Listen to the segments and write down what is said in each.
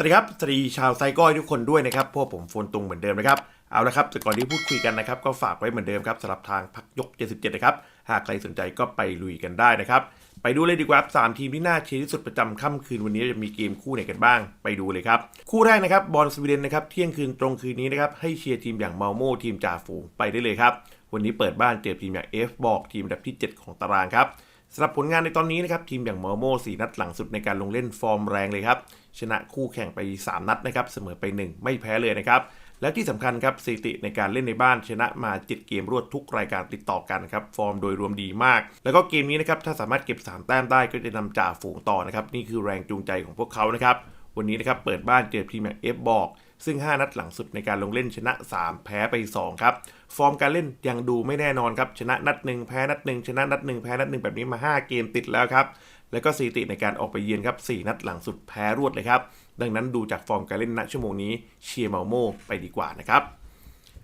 สวัสดีครับสวัสดีชาวไซก้อยทุกคนด้วยนะครับพวกผมโฟนตุงเหมือนเดิมนะครับ เอาละครับแต่ก่อนที่พูดคุยกันนะครับ ก็ฝากไว้เหมือนเดิมครับสำหรับทางพักยก 77 นะครับ หากใครสนใจก็ไปลุยกันได้นะครับ ไปดูเลยดีกว่าครับสามทีมที่น่าเชียร์ที่สุดประจำค่ำคืนวันนี้จะมีเกมคู่ไหนกันบ้าง ไปดูเลยครับ คู่แรกนะครับบอลสวีเดนนะครับเที่ยงคืนตรงคืนนี้นะครับให้เชียร์ทีมอย่างเมาโมทีมจ่าฝูงไปได้เลยครับวันนี้เปิดบ้านเจอทีมอย่างเอฟบอกทีมอันดับที่ 7 ของตารางครับ สำหรับผลงานในตอนนี้นะครับทีมอย่างมอร์โม่สี่นัดหลังสุดในการลงเล่นฟอร์มแรงเลยครับ ชนะคู่แข่งไป 3 นัดนะครับเสมอไป 1 ไม่แพ้เลยนะครับ และที่สำคัญครับสถิติในการเล่นในบ้านชนะมา 7 เกมรวดทุกรายการติดต่อกันครับฟอร์มโดยรวมดีมาก แล้วก็เกมนี้นะครับถ้าสามารถเก็บ 3 แต้มได้ก็จะนำจ่าฝูงต่อนะครับนี่คือแรงจูงใจของพวกเขานะครับวันนี้นะครับเปิดบ้านเจอทีมอย่างเอฟบอก ซึ่ง 5 นัดหลังสุดในการลงเล่นชนะ 3 แพ้ไป 2 ครับ ฟอร์มการเล่นยังดูไม่แน่นอนครับ ชนะนัดหนึ่งแพ้นัดหนึ่งชนะนัดหนึ่งแพ้นัดหนึ่งแบบนี้มา 5 เกมติดแล้วครับ แล้วก็สถิติในการออกไปเยือนครับ 4 นัดหลังสุดแพ้รวดเลยครับ ดังนั้นดูจากฟอร์มการเล่นณชั่วโมงนี้เชียร์เมาโมไปดีกว่านะครับ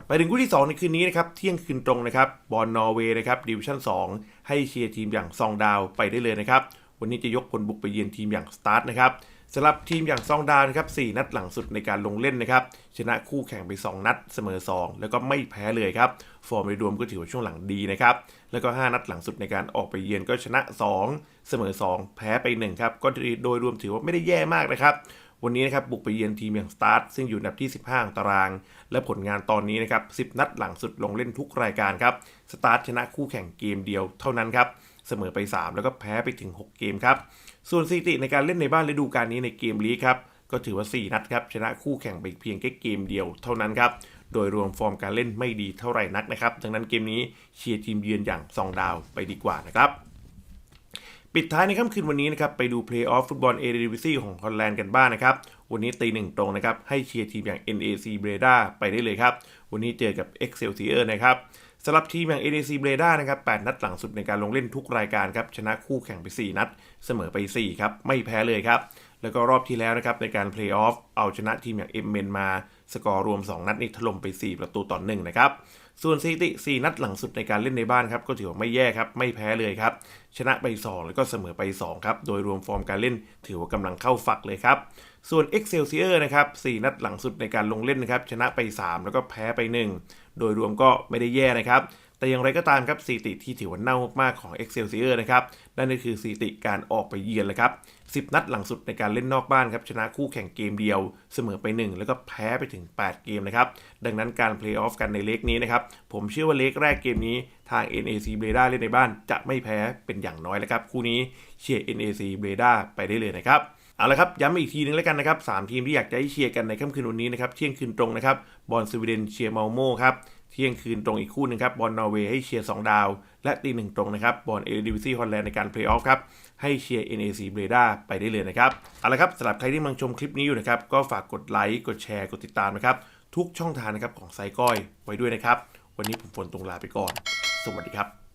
ไปถึงคู่ที่ 2 ในคืนนี้นะครับ เที่ยงคืนตรงนะครับ บอลนอร์เวย์นะครับดิวิชั่น 2 ให้เชียร์ทีมอย่างซองดาวไปได้เลยนะครับ วันนี้จะยกพลบุกไปเยือนทีมอย่างสตาร์ทนะครับ สำหรับทีมอย่างซองดาวนะครับ4นัดหลังสุดในการลงเล่นนะครับ ชนะคู่แข่งไป 2 นัดเสมอ 2 แล้วก็ไม่แพ้เลยครับ ฟอร์มโดยรวมก็ถือว่าช่วงหลังดีนะครับ แล้วก็ 5 นัดหลังสุดในการออกไปเยือนก็ชนะ 2 เสมอ 2 แพ้ไป 1 ครับ ก็โดยรวมถือว่าไม่ได้แย่มากนะครับ วันนี้นะครับบุกไปเยือนทีมอย่างสตาร์ทซึ่งอยู่อันดับที่ 15ของตาราง และผลงานตอนนี้นะครับ 10 นัดหลังสุดลงเล่นทุกรายการครับ สตาร์ทชนะคู่แข่งเกมเดียวเท่านั้นครับ เสมอไป 3 แล้วก็แพ้ไปถึง 6 เกมครับ ส่วนสถิติในการเล่นในบ้านฤดูกาลนี้ในเกมลีกครับก็ถือว่า 4 นัดครับชนะคู่แข่งไปเพียงแค่เกมเดียวเท่านั้นครับโดยรวมฟอร์มการเล่นไม่ดีเท่าไหร่นักนะครับดังนั้นเกมนี้เชียร์ทีมเยือนอย่างซองดาวไปดีกว่านะครับปิดท้ายในค่ำคืนวันนี้นะครับไปดูเพลย์ออฟฟุตบอลเอเดดิวิซีของฮอลแลนด์กันบ้างนะครับ วันนี้ตีหนึ่งตรงนะครับ ให้เชียร์ทีมอย่าง NAC Breda ไปได้เลยครับ วันนี้เจอกับ Excelsior นะครับสำหรับทีมอย่าง NAC Breda นะครับ 8 นัดหลังสุดในการลงเล่นทุกรายการครับ ชนะคู่แข่งไป 4 นัด เสมอไป 4 ครับ ไม่แพ้เลยครับ แล้วก็รอบที่แล้วนะครับในการเพลย์ออฟ เอาชนะทีมอย่างเอ็มเมนมา สกอร์รวม 2 นัดนี่ถล่มไป 4 ประตูต่อ1นะครับ ส่วนสถิติ 4 นัดหลังสุดในการเล่นในบ้านครับ ก็ถือว่าไม่แย่ครับ ไม่แพ้เลยครับ ชนะไป 2 แล้วก็เสมอไป 2 ครับ โดยรวมฟอร์มการเล่นถือว่ากำลังเข้าฝักเลยครับ ส่วน Excelsior นะครับ 4 นัดหลังสุดในการลงเล่นนะครับ ชนะไป 3 แล้วก็แพ้ไป 1 โดยรวมก็ไม่ได้แย่นะครับ แต่อย่างไรก็ตามครับสถิติที่ถือว่าเน่ามากๆของ Excelsior นะครับ นั่นก็คือสถิติการออกไปเยือนเลยครับ 10 นัดหลังสุดในการเล่นนอกบ้านครับ ชนะคู่แข่งเกมเดียว เสมอไป 1 แล้วก็แพ้ไปถึง 8 เกมนะครับ ดังนั้นการเพลย์ออฟกันในเลกนี้นะครับ ผมเชื่อว่าเลกแรกเกมนี้ทาง NAC Breda เล่นในบ้านจะไม่แพ้เป็นอย่างน้อยแล้วครับ คู่นี้เชียร์ NAC Breda ไปได้เลยนะครับ เอาละครับย้ำอีกทีนึงแล้วกันนะครับสามทีมที่อยากจะให้เชียร์กันในค่ำคืนวันนี้นะครับเที่ยงคืนตรงนะครับบอลสวีเดนเชียร์มาโมครับเที่ยงคืนตรงอีกคู่หนึงครับบอลนอร์เวย์ให้เชียร์2ดาว และตีหนึ่งตรงนะครับบอลเอเดวิซี่ฮอลแลนด์ในการเพลย์ออฟครับให้เชียร์ NAC b r e d a ไปได้เลยนะครับเอาละครับสำหรับใครที่กำลังชมคลิปนี้อยู่นะครับก็ฝากกดไลค์กดแชร์กดติดตามนะครับทุกช่องทางนะครับของไซก้อยไว้ด้วยนะครับวันนี้ผมฝนตรงลาไปก่อน สวัสดีครับ